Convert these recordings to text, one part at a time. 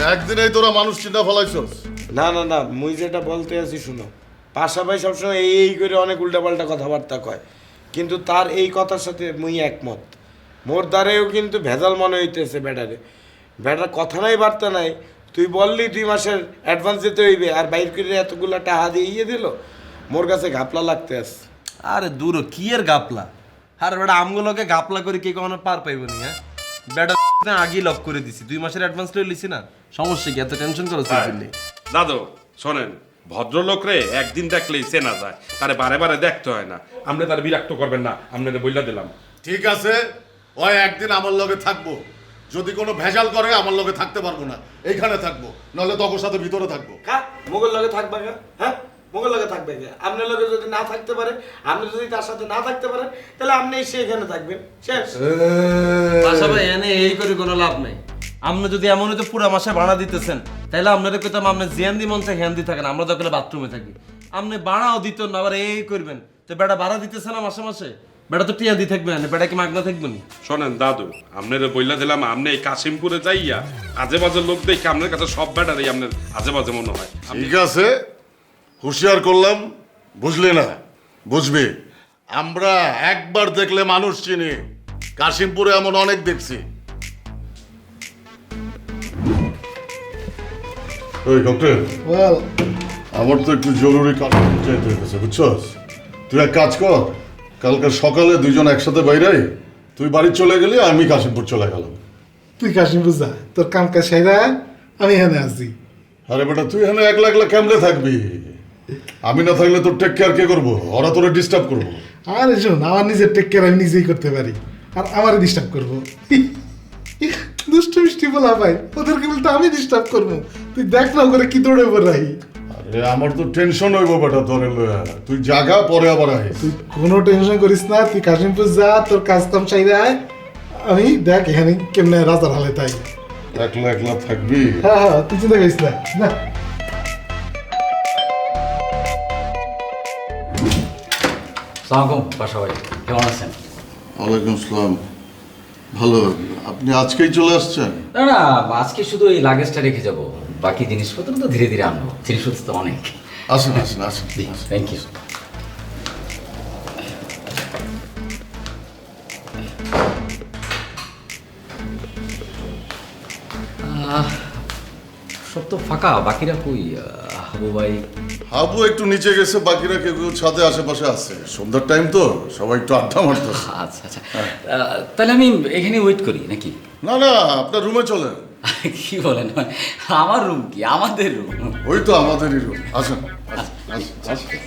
একদিনেই তোরা মানুষ চিন্তা ফলাইছস। না না না মুই যেটা বলতে আছি শুনো। পাশা ভাই সবসময় এই এই করে অনেক উল্টাপাল্টা কথাবার্তা কয়। কিন্তু তার এই কথার সাথে মুই একমত। মোর দ্বারেও কিন্তু ভেজাল মনে হইতেছে ব্যাটারে। ব্যাটার কথা নাই বার্তা নাই। তুই বললি দুই মাসের অ্যাডভান্স দিতে হইবে আর বাইর করে এতগুলো টাকা দিয়ে ইয়ে দিল। মোর কাছে ঘাপলা লাগতে আছে। আরে দূর কি এর গাপলা আর বেটা আমগুলোকে গাপলা করে কে কখনো পার পাইব নি হ্যাঁ? আগেই লক করে দিছি। দুই মাসের অ্যাডভান্স লই লিছি না। সমস্যা কি? এত টেনশন করো দাদু শোনেন ভদ্রলোকরে একদিন দেখলেই চেনা যায়। তারে বারে বারে দেখতে হয় না। আপনি তার বিরক্ত করবেন না। আপনাদের বইলা দিলাম। ঠিক আছে ওই একদিন আমার লগে থাকব। যদি কোনো ভেজাল করে আমার লগে থাকতে পারব না। এইখানে থাকব। নাহলে তখন সাথে ভিতরে থাকব। কা মোগল লগে থাকবে হ্যাঁ? মোগল লগে থাকবে আপনার লগে যদি না থাকতে পারে আপনি যদি তার সাথে না থাকতে পারেন তাহলে আপনি এসে এখানে থাকবেন। শেষ। বাসা ভাই এনে এই করে কোনো লাভ নাই। আপনি যদি এমন হয়তো পুরো মাসে ভাড়া দিতেছেন তাহলে আপনাদের কইতাম আপনি জিয়ান দি মঞ্চে হ্যান দি থাকেন আমরা তো বাথরুমে থাকি। আপনি ভাড়াও দিত না আবার এই করবেন। তো বেটা ভাড়া দিতেছে না মাসে মাসে? বেটা তো টিয়া দি থাকবে না বেটা কি মাগনা থাকবে নি? শোনেন দাদু আপনাদের বইলা দিলাম আপনি এই কাশিমপুরে যাইয়া আজে বাজে লোক দেখে আপনার কাছে সব বেটা ব্যাটারই আপনার আজে বাজে মনে হয়। আপনি ঠিক আছে। হুঁশিয়ার করলাম বুঝলে না বুঝবি। আমরা একবার দেখলে মানুষ চিনি। কাশিমপুরে এমন অনেক দেখছি। ওই ডক্টর। আমার তো একটু জরুরি কাজ চাইতে হয়েছে বুঝছস? তুই এক কাজ কর কালকে সকালে দুইজন একসাথে বাইরে তুই বাড়ি চলে গেলি আমি কাশিমপুর চলে গেলাম। তুই কাশিমপুর যা তোর কাম কাজ আমি এখানে আছি। আরে বেটা তুই এখানে একলা একলা কেমনে থাকবি? আমি না থাকলে তোর টেক কেয়ার কে করব? ওরা তোরে ডিস্টার্ব করব। আর শোন আমার নিজের টেক কেয়ার আমি নিজেই করতে পারি। আর আমারই ডিস্টার্ব করব। দুষ্ট মিষ্টি বলা ভাই ওদেরকে বলতে আমি ডিস্টার্ব করব। তুই দেখ না করে কি দৌড়ে বেড়াই আরে আমার তো টেনশন হইব বেটা তোরে তুই জাগা পরে আবার আইস তুই কোনো টেনশন করিস না তুই কাশিমপুর যা তোর কাজ কাম চাইরে আয়। আমি দেখ এখানে কেমনে রাজার হালে তাই। একলা একলা থাকবি? হ্যাঁ হ্যাঁ তুই চিন্তা করিস না। না। সালামালাইকুম পাশা ভাই কেমন আছেন? ওয়ালাইকুম আসসালাম। ভালো। আপনি আজকেই চলে আসছেন? না না আজকে শুধু এই লাগেজটা রেখে যাব। বাকি জিনিসপত্র তো ধীরে ধীরে আনব। জিনিসপত্র তো অনেক। আসেন আসেন আসেন থ্যাংক ইউ সব তো ফাঁকা বাকিরা কই? হাবু ভাই। হাবু একটু নিচে গেছে বাকিরা কেউ কেউ ছাদে আশেপাশে আছে। সন্ধ্যার টাইম তো সবাই একটু আড্ডা মারতেছে। আচ্ছা আচ্ছা। তাহলে আমি এখানে ওয়েট করি নাকি? না না আপনার রুমে চলেন। কি বলেন? আমার রুম কি? আমাদের রুম ওই তো আমাদেরই রুম আসুন আসুন আসুন। আসেন।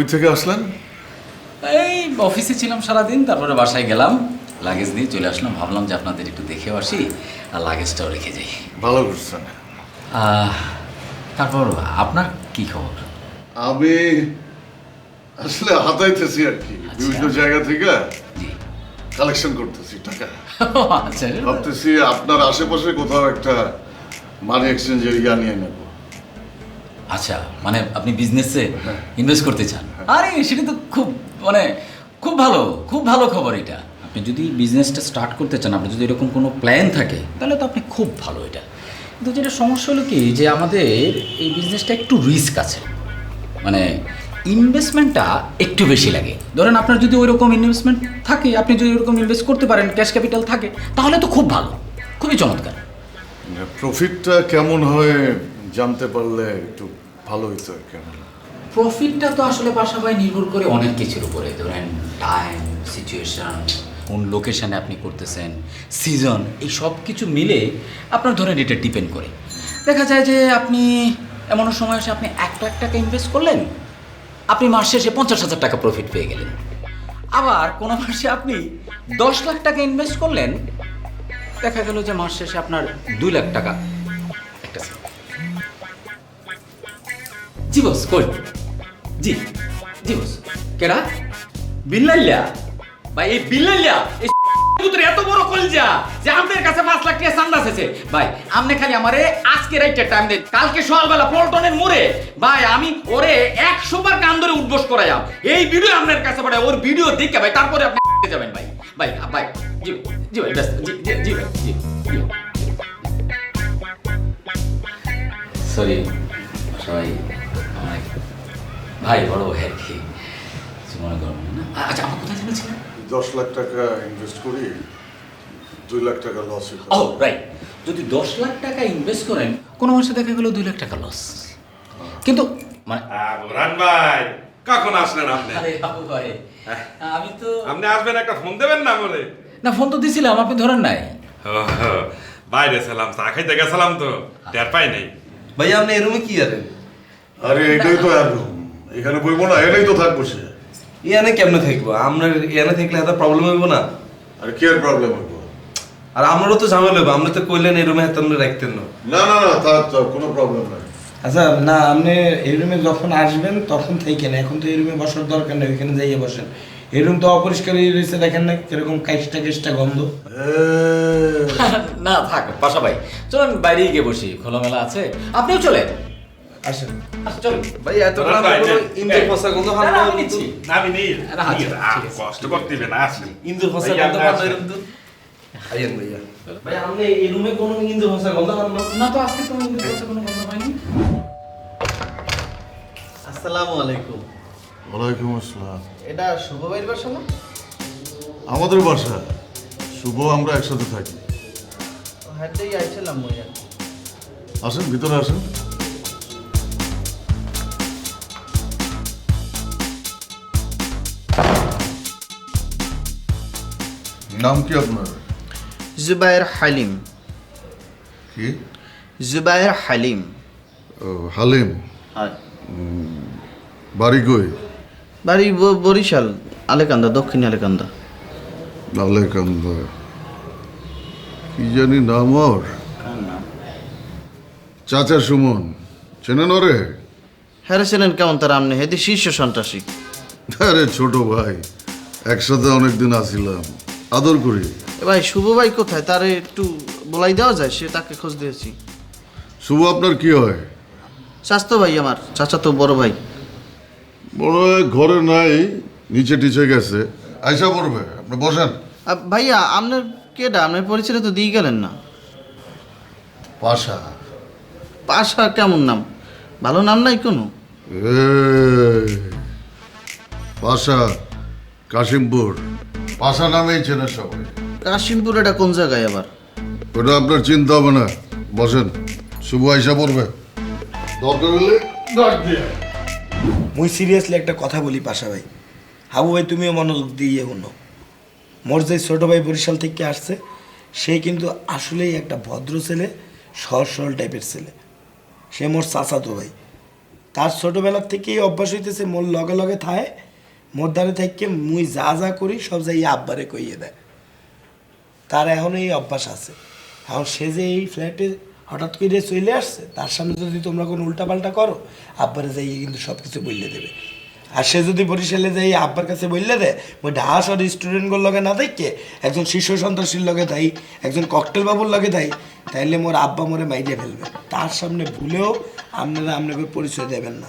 কই থেকে আসলেন? এই অফিসে ছিলাম সারাদিন তারপরে বাসায় গেলাম। লাগেজ নিয়ে চলে আসলাম। ভাবলাম যে আপনাদের একটু দেখেও আসি আর লাগেজটাও রেখে যাই। ভালো করছেন। তারপর আপনার কি খবর? আমি আসলে হাতাইতেছি আর কি। বিভিন্ন জায়গা থেকে কালেকশন করতেছি টাকা। আচ্ছা। ভাবতেছি আপনার আশেপাশে কোথাও একটা মানি এক্সচেঞ্জের ইয়া নিয়ে নেব। আচ্ছা মানে আপনি বিজনেসে ইনভেস্ট করতে চান। আরে সেটা তো খুব মানে খুব ভালো খুব ভালো খবর এটা। আপনি যদি বিজনেসটা স্টার্ট করতে চান আপনার যদি এরকম কোনো প্ল্যান থাকে তাহলে তো আপনি খুব ভালো এটা। কিন্তু যেটা সমস্যা হলো কি যে আমাদের এই বিজনেসটা একটু রিস্ক আছে। মানে ইনভেস্টমেন্টটা একটু বেশি লাগে। ধরেন আপনার যদি ওই রকম ইনভেস্টমেন্ট থাকে আপনি যদি ওরকম ইনভেস্ট করতে পারেন ক্যাশ ক্যাপিটাল থাকে তাহলে তো খুব ভালো খুবই চমৎকার। প্রফিটটা কেমন হয় জানতে পারলে একটু ভালো হইতো কেমন প্রফিটটা তো আসলে পাশাপাশি নির্ভর করে অনেক কিছুর উপরে। ধরেন টাইম সিচুয়েশন কোন লোকেশনে আপনি করতেছেন সিজন এই সব কিছু মিলে আপনার ধরেন এটা ডিপেন্ড করে। দেখা যায় যে আপনি এমন সময় এসে আপনি এক লাখ টাকা ইনভেস্ট করলেন, আপনি মাস শেষে পঞ্চাশ হাজার টাকা প্রফিট পেয়ে গেলেন। আবার কোনো মাসে আপনি দশ লাখ টাকা ইনভেস্ট করলেন, দেখা গেল যে মাস শেষে আপনার দুই লাখ টাকা একটা। জি বস, কই? জি জি বস। ভাই, এই বিল্লাইয়া এই কবুতর এত বড় কলজা যে আপনার কাছে পাঁচ লাখ টাকা চান্দা আছে। ভাই, আপনি খালি আমারে আজকে রাইটের টাইম দেন। কালকে সকালবেলা পল্টনের মোড়ে, ভাই, আমি ওরে একশো বার কান ধরে উদ্বোস করাইলাম এই ভিডিও আপনার কাছে পাঠাই, ওর ভিডিও দেখে ভাই, তারপরে আপনি যাবেন ভাই। ভাই ভাই, জি জি ভাই, ব্যস্ত, জি ভাই, জি সরি সবাই ভাই বড় ভাই আর কি? মনে করবেন না? আচ্ছা আমার কোথায় জেনেছিলেন দশ লাখ টাকা ইনভেস্ট করি দুই লাখ টাকা লস ও রাইট যদি দশ লাখ টাকা ইনভেস্ট করেন কোনো মাসে দেখা গেল দুই লাখ টাকা লস কিন্তু মানে রান ভাই কখন আসলেন আপনি? আরে বাবু ভাই আমি তো আপনি আসবেন একটা ফোন দেবেন না বলে? না ফোন তো দিছিলাম আপনি ধরেন নাই। বাইরে ছিলাম চা খাইতে গেছিলাম তো টের পাই নাই। ভাই আপনি এই রুমে কি আরেন আরে এটাই তো আর এখানে বইবো না এটাই তো থাকব সে। ইয়ানে কেমনে থাকব? আপনার ইয়ানে থাকলে এত প্রবলেম হইব না। আর কি আর প্রবলেম হইব? আর আমারও তো ঝামেলা হইব আমরা তো কইলেন এই রুমে হাতে রাখতেন না। না না না তার তার কোনো প্রবলেম নাই। আচ্ছা না আপনি এই রুমে যখন আসবেন তখন থাকেন এখন তো এই রুমে বসার দরকার নেই ওইখানে যাইয়ে বসেন। এই রুম তো অপরিষ্কার হয়ে রয়েছে দেখেন না কীরকম কাইসটা কেসটা গন্ধ। না থাক পাশা ভাই। চলুন বাইরে গিয়ে বসি খোলামেলা আছে। আপনিও চলেন। আসেন। আচ্ছা চলুন। ভাই এত ইন্দুর ফসা গন্ধ না, না, আমি নিচ্ছি। না, আমি নেই। না, আচ্ছা, ঠিক আছে। কষ্ট করতে দিবেন আসেন। ইন্দুর ফসা গন্ধ। এরকম তো আইয়েন ভাইয়া। ভাই আপনি এই রুমে কোনো ইন্দুর ফসা গন্ধ না? না তো আজকে তো আমাদের কাছে কোনো কথা হয়নি আসসালামু আলাইকুম। ওয়ালাইকুম আসসালাম। এটা শুভ ভাইয়ের বাসা না? আমাদের বাসা। শুভ আমরা একসাথে থাকি। হাতেই আইছিলাম আর আসেন ভিতরে আসেন। নাম কি আপনার? জুবাইর হালিম। কি? জুবাইর হালিম। ও, হালিম। বাড়ি কই? বাড়ি বরিশাল আলেকান্দা দক্ষিণ আলেকান্দা। আলেকান্দা। কি জানি নাম ওর? চাচা সুমন। চেনেন ওরে? হ্যাঁ ছিলেন কেমন তার আমনে? হেদি শীর্ষ সন্ত্রাসী। আরে ছোট ভাই। একসাথে অনেকদিন আসিলাম। আদর করি এ ভাই শুভ ভাই কোথায়? তারে একটু বলাই দেওয়া যায় সে তাকে খোঁজ দিয়েছি। শুভ আপনার কি হয়? স্বাস্থ্য ভাই আমার চাচা তো বড় ভাই। বড় ভাই ঘরে নাই নিচে টিচে গেছে। আইসা পড়বে আপনি বসেন। আ, ভাইয়া আপনার কেডা? আপনার পরিচয় তো দিয়ে গেলেন না। পাশা। পাশা কেমন নাম? ভালো নাম নাই কোনো? এই, পাশা কাশিমপুর। পাশা নামেই চেনে সবাই। কাশিমপুর এটা কোন জায়গায় আবার? ওটা আপনার চিন্তা হবে না। বসেন শুভ আইসা পড়বে। দরকার হলে ডাক দিয়ে। মুই সিরিয়াসলি একটা কথা বলি পাশা ভাই। হাবু ভাই তুমিও মনোযোগ দিয়ে শুনো। মোর যে ছোটো ভাই বরিশাল থেকে আসছে সে কিন্তু আসলেই একটা ভদ্র ছেলে সহজ সরল টাইপের ছেলে। সে মোর চাচাতো ভাই। তার ছোটোবেলার থেকেই অভ্যাস হইতেছে মোর লগে লগে থায় মোর দ্বারে থেকে মুই যা যা করি, সব যাই আব্বারে কইয়ে দেয়। তার এখন এই অভ্যাস আছে। এখন সে যে এই ফ্ল্যাটে হঠাৎ করে চলে আসছে, তার সামনে যদি তোমরা কোনো উল্টাপাল্টা করো, আব্বারে যাই কিন্তু সব কিছু বললে দেবে। আর সে যদি বরিশালে যাই আব্বার কাছে বললে দেয় ওই ঢাস আর স্টুডেন্টগুলোর লগে না দেখে একজন শীর্ষ সন্ত্রাসীর লগে দেয় একজন ককটেল বাবুর লগে দেয় তাইলে মোর আব্বা মোরে মাইরে ফেলবে। তার সামনে ভুলেও আপনারা আপনাকে পরিচয় দেবেন না।